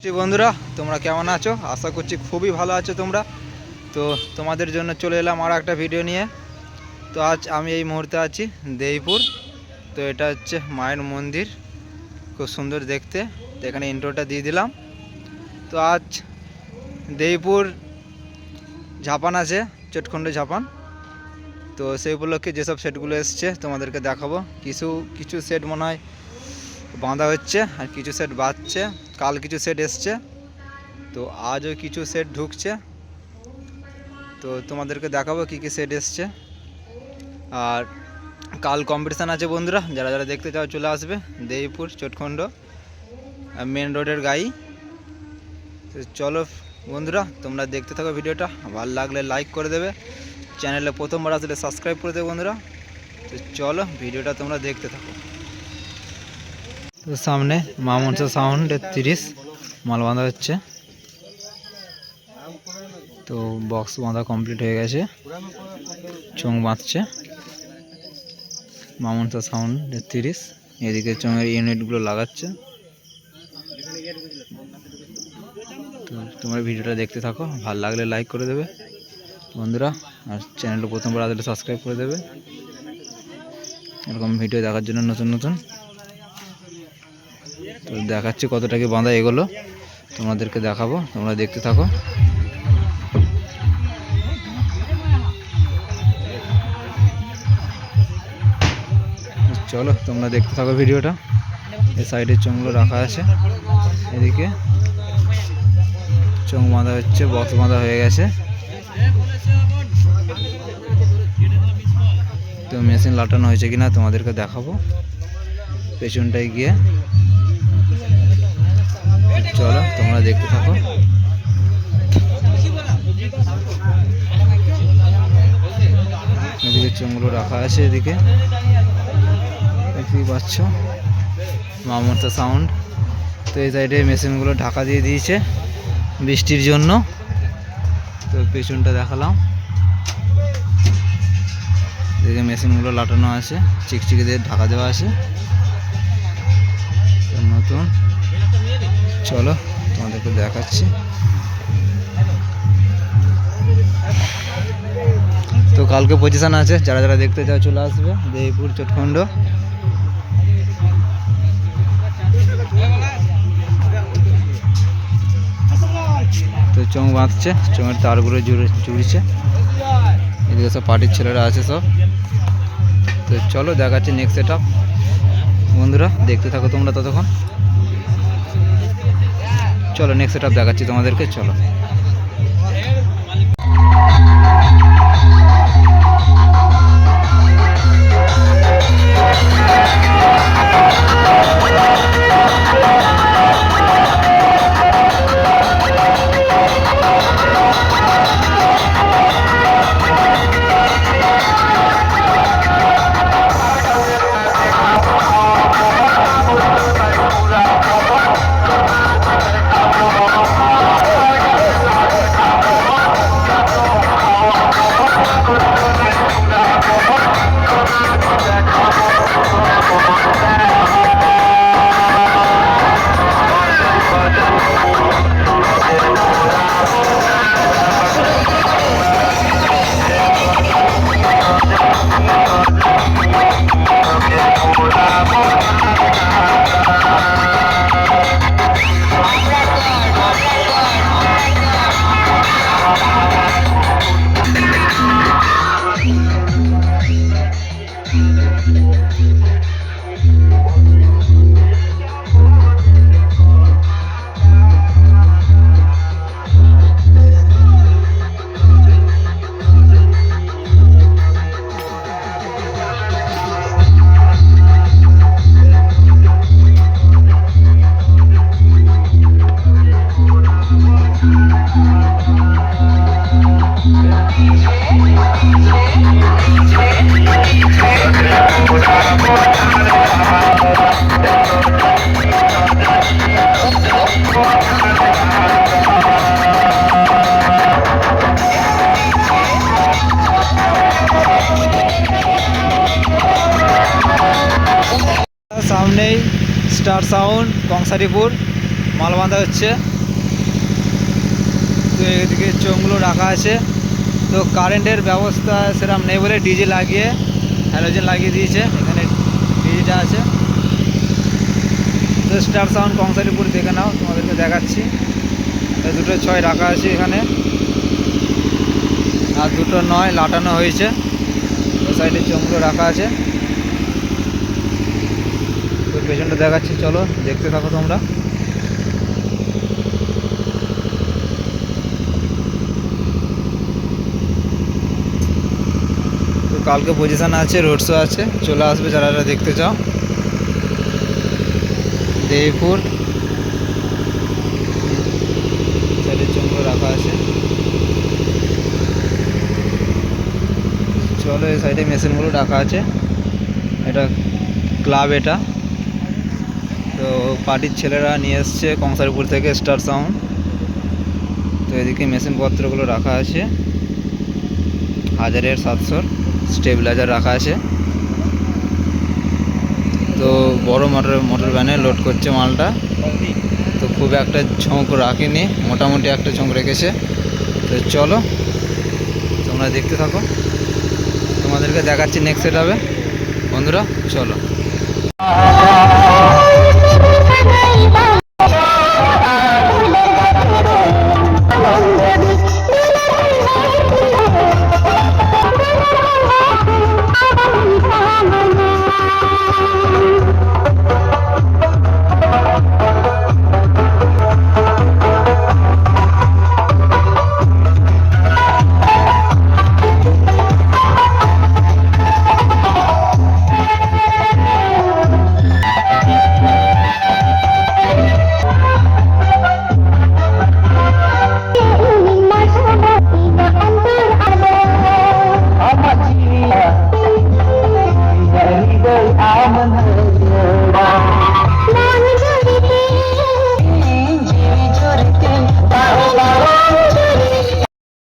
বন্ধুরা, তোমরা কেমন আছো? আশা করছি খুবই ভালো আছো তোমরা। তো তোমাদের জন্য চলে এলাম আর একটা ভিডিও নিয়ে। তো আজ আমি এই মুহূর্তে আছি দেইপুর তো এটা হচ্ছে মায়ের মন্দির। খুব সুন্দর দেখতে। তো এখানে ইন্ট্রোটা দিয়ে দিলাম। তো আজ দেইপুর ঝাপান আছে, চটখণ্ড ঝাপান। তো সেই উপলক্ষে যেসব সেটগুলো এসছে তোমাদেরকে দেখাবো। কিছু কিছু সেট মনে হয় বাঁধা হচ্ছে আর কিছু সেট বাঁধছে। কাল কিছু সেট এসছে। তো আজও কিছু সেট ঢুকছে। তো তোমাদেরকে দেখাবো কী কী সেট এসছে। আর কাল কম্পিটিশান আছে বন্ধুরা, যারা যারা দেখতে চাও চলে আসবে। দেইপুর চটখণ্ড মেন রোডের গাই চলো বন্ধুরা, তোমরা দেখতে থাকো ভিডিওটা। ভালো লাগলে লাইক করে দেবে। চ্যানেলে প্রথমবার আসলে সাবস্ক্রাইব করে দেবে বন্ধুরা। তো চলো ভিডিওটা তোমরা দেখতে থাকো। সামনে মামনসা সাউন্ড তিরিশ মাল বাঁধা হচ্ছে। তো বক্স বাঁধা কমপ্লিট হয়ে গেছে। চোঙ বাঁধছে। মামনসা সাউন্ড তিরিশ, এদিকে চোঙের ইউনিটগুলো লাগাচ্ছে। তো তোমার ভিডিওটা দেখতে থাকো, ভালো লাগলে লাইক করে দেবে। বন্ধুরা, আর চ্যানেলটা প্রথমবার আসলে সাবস্ক্রাইব করে দেবে। এরকম ভিডিও দেখার জন্য নতুন নতুন। তো দেখাচ্ছি কতটা কি বাঁধা এগুলো। তোমাদেরকে দেখাবো, তোমরা দেখতে থাকো। চলো, তোমরা দেখতে থাকো ভিডিওটা। এই সাইডে চোঙগুলো রাখা আছে। এদিকে চোঙ বাঁধা হচ্ছে, বক্স বাঁধা হয়ে গেছে। তো মেশিন লাটানো হয়েছে কিনা তোমাদেরকে দেখাবো। পেছনটায় গিয়ে চলো, তোমরা দেখতে থাকো। এদিকে চোঙগুলো রাখা আছে এদিকে। দেখতেই পাচ্ছ মামতা সাউন্ড তো এই সাইডে মেশিনগুলো ঢাকা দিয়ে দিয়েছে বৃষ্টির জন্য। তো পেছনটা দেখালাম। এদিকে মেশিনগুলো লাটানো আছে, চিকচিকে দিয়ে ঢাকা দেওয়া আছে। নতুন। চলো, তোমাদেরকে দেখাচ্ছি। তো কালকে পজিশন আছে, যারা যারা দেখতে চাও চলে আসবে, দেবপুর, চটখণ্ড। তো চোঙ বাঁধছে, চোঙের তারগুলো জুড়ে, জুড়ছে। এদিকে সব পার্টির ছেলেরা আছে সব। তো চলো, দেখাচ্ছি নেক্সট সেট বন্ধুরা, দেখতে থাকো তোমরা ততক্ষণ। চলো নেক্সট সেট দেখাচ্ছি তোমাদেরকে চলো। সামনেই স্টার সাউন্ড কংসারিপুর মাল বাঁধা হচ্ছে। তো এদিকে চোঙগুলো রাখা আছে। তো কারেন্টের ব্যবস্থা সেরকম নেই বলে ডিজে লাগিয়ে হ্যালোজেন লাগিয়ে দিয়েছে, এখানে ডিজিটা আছে। তো স্টার সাউন্ড কংসাইটের উপরে দেখে নাও, তোমাদেরকে দেখাচ্ছি। দুটো ছয় রাখা আছে এখানে। আর দুটো নয় লাটানো হয়েছে। ও সাইডে চোঙগুলো রাখা আছে। তো পেছনটা দেখাচ্ছি, চলো, দেখতে থাকো তোমরা। কালকে পজিশন আছে রোড শো আছে, চলে আসবে যারা যারা দেখতে চাও। দেবপুর। সাইডের চোঙগুলো রাখা আছে। চলো এই সাইডে মেশিনগুলো রাখা আছে। এটা ক্লাব এটা। তো পার্টির ছেলেরা নিয়ে এসছে কংসারপুর থেকে স্টার সাউন্ড তো এদিকে মেশিনপত্রগুলো রাখা আছে। হাজারের সাতশোর। স্টেবিলাইজার রাখা আছে। তো বড় মোটর মোটর ভ্যানে লোড করছে মালটা। তো খুব একটা ঝোঁক রাখিনি, মোটামুটি একটা ঝোঁক রেখেছে। তো চলো, তোমরা দেখতে থাকো। তোমাদেরকে দেখাচ্ছি নেক্সট সেট হবে বন্ধুরা, চলো।